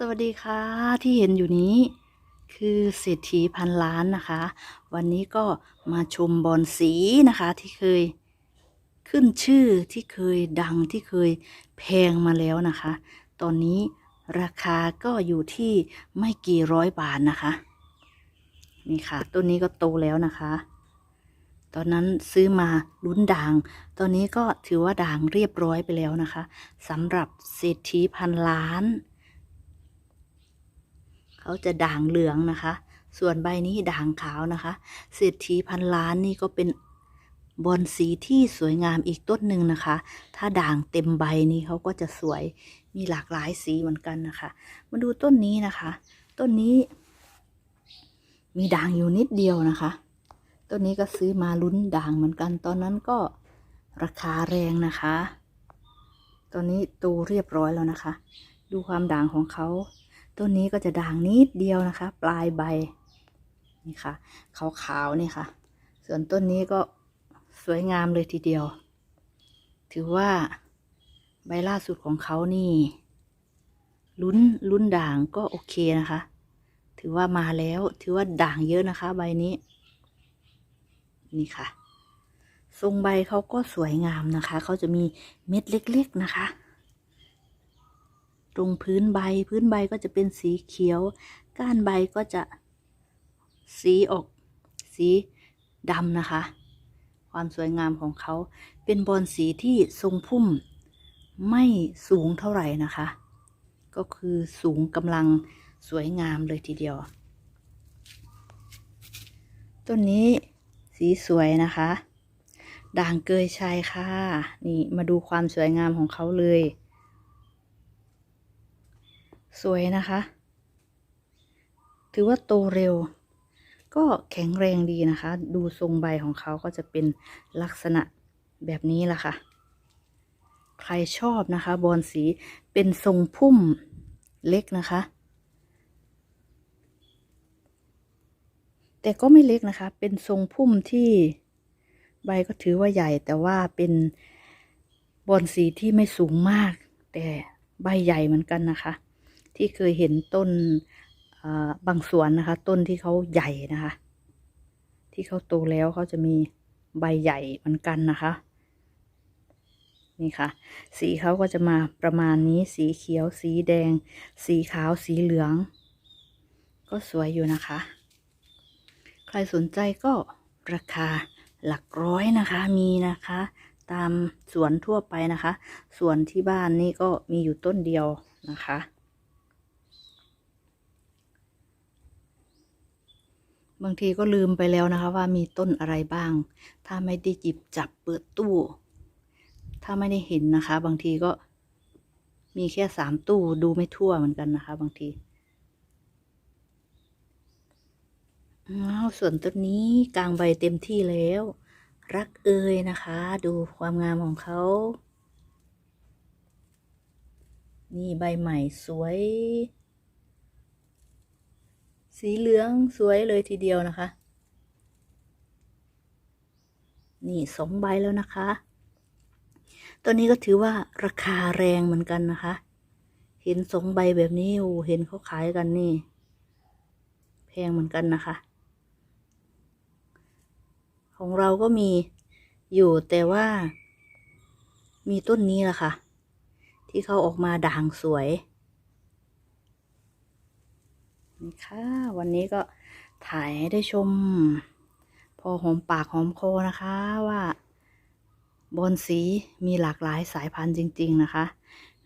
สวัสดีค่ะที่เห็นอยู่นี้ คือเศรษฐีพันล้านนะคะ วันนี้ก็มาชมบอลสีนะคะที่เคยขึ้นชื่อที่เคยดังที่เคยแพงมาแล้วนะคะ ตอนนี้ราคาก็อยู่ที่ไม่กี่ร้อยบาทนะคะ นี่ค่ะต้นนี้ก็โตแล้วนะคะ ตอนนั้นซื้อมาลุ้นด่าง ตอนนี้ก็ถือว่าด่างเรียบร้อยไปแล้วนะคะสำหรับเศรษฐีพันล้าน เขาจะด่างเหลืองนะคะ ส่วนใบนี้ด่างขาวนะคะ เศรษฐีพันล้านนี่ก็เป็นบอนสีที่สวยงามอีกต้นหนึ่งนะคะ ถ้าด่างเต็มใบนี้เขาก็จะสวย มีหลากหลายสีเหมือนกันนะคะ มาดูต้นนี้นะคะ ต้นนี้ มีด่างอยู่นิดเดียวนะคะ ต้นนี้ก็ซื้อมาลุ้นด่างเหมือนกัน ตอนนั้นก็ราคาแรงนะคะ ตอนนี้โตเรียบร้อยแล้วนะคะ ดูความด่างของเขา ต้นนี้ก็จะด่างนิดเดียวนะคะ ปลายใบนี่ค่ะขาวๆนี่ค่ะ ส่วนต้นนี้ก็สวยงามเลยทีเดียว ถือว่าใบล่าสุดของเขานี่ ลุ้นลุ้นด่างก็โอเคนะคะ ถือว่ามาแล้วถือว่าด่างเยอะนะคะ ใบนี้ นี่ค่ะ ทรงใบเขาก็สวยงามนะคะ เขาจะมีเม็ดเล็ก ๆ นะคะ ตรงพื้นใบ พื้นใบก็จะเป็นสีเขียว ก้านใบก็จะสีออกสีดำนะคะ ความสวยงามของเขาเป็นบอลสีที่ทรงพุ่มไม่สูงเท่าไหร่นะคะ ก็คือสูงกำลังสวยงามเลยทีเดียว ต้นนี้สีสวยนะคะ ด่างเกยชายค่ะ นี่มาดูความสวยงามของเขาเลย สวยนะคะ ถือว่าโตเร็ว ก็แข็งแรงดีนะคะ ดูทรงใบของเขาก็จะเป็นลักษณะแบบนี้แหละค่ะ ใครชอบนะคะ บอลสีเป็นทรงพุ่มเล็กนะคะ แต่ก็ไม่เล็กนะคะ เป็นทรงพุ่มที่ใบก็ถือว่าใหญ่ แต่ว่าเป็นบอลสีที่ไม่สูงมาก แต่ใบใหญ่เหมือนกันนะคะ ที่เคยเห็นต้นบางสวนนะคะ ต้นที่เขาใหญ่นะคะ ที่เขาโตแล้วเขาจะมีใบใหญ่เหมือนกันนะคะ นี่ค่ะ สีเขาก็จะมาประมาณนี้สีเขียว สีแดง สีขาวสีเหลือง ก็สวยอยู่นะคะ ใครสนใจก็ราคาหลักร้อยนะคะมีนะคะ ตามสวนทั่วไปนะคะส่วนที่บ้านนี่ก็มีอยู่ต้นเดียวนะคะ บางทีก็ลืมไปแล้วนะคะ ว่ามีต้นอะไรบ้าง ถ้าไม่ได้หยิบจับเปิดตู้ ถ้าไม่ได้เห็นนะคะ บางทีก็มีแค่สามตู้ดูไม่ทั่วเหมือนกันนะคะ บางทีอ้าวส่วนต้นนี้กลางใบเต็มที่แล้ว รักเอ่ยนะคะ ดูความงามของเขา นี่ใบใหม่สวย สีเหลืองสวยเลยทีเดียวนะคะ นี่สองใบแล้วนะคะ ตัวนี้ก็ถือว่าราคาแรงเหมือนกันนะคะ เห็นสองใบแบบนี้โอ้เห็นเขาขายกันนี่ แพงเหมือนกันนะคะ ของเราก็มีอยู่แต่ว่า มีต้นนี้แหละค่ะ ที่เขาออกมาด่างสวย นี่ค่ะ วันนี้ก็ถ่ายให้ได้ชม พอหอมปากหอมคอนะคะว่า บอนสีมีหลากหลายสายพันธุ์จริง ๆนะคะ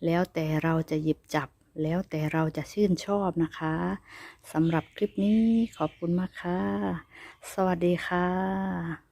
แล้วแต่เราจะหยิบจับแล้วแต่เราจะชื่นชอบนะคะสำหรับคลิปนี้ขอบคุณมากค่ะ สวัสดีค่ะ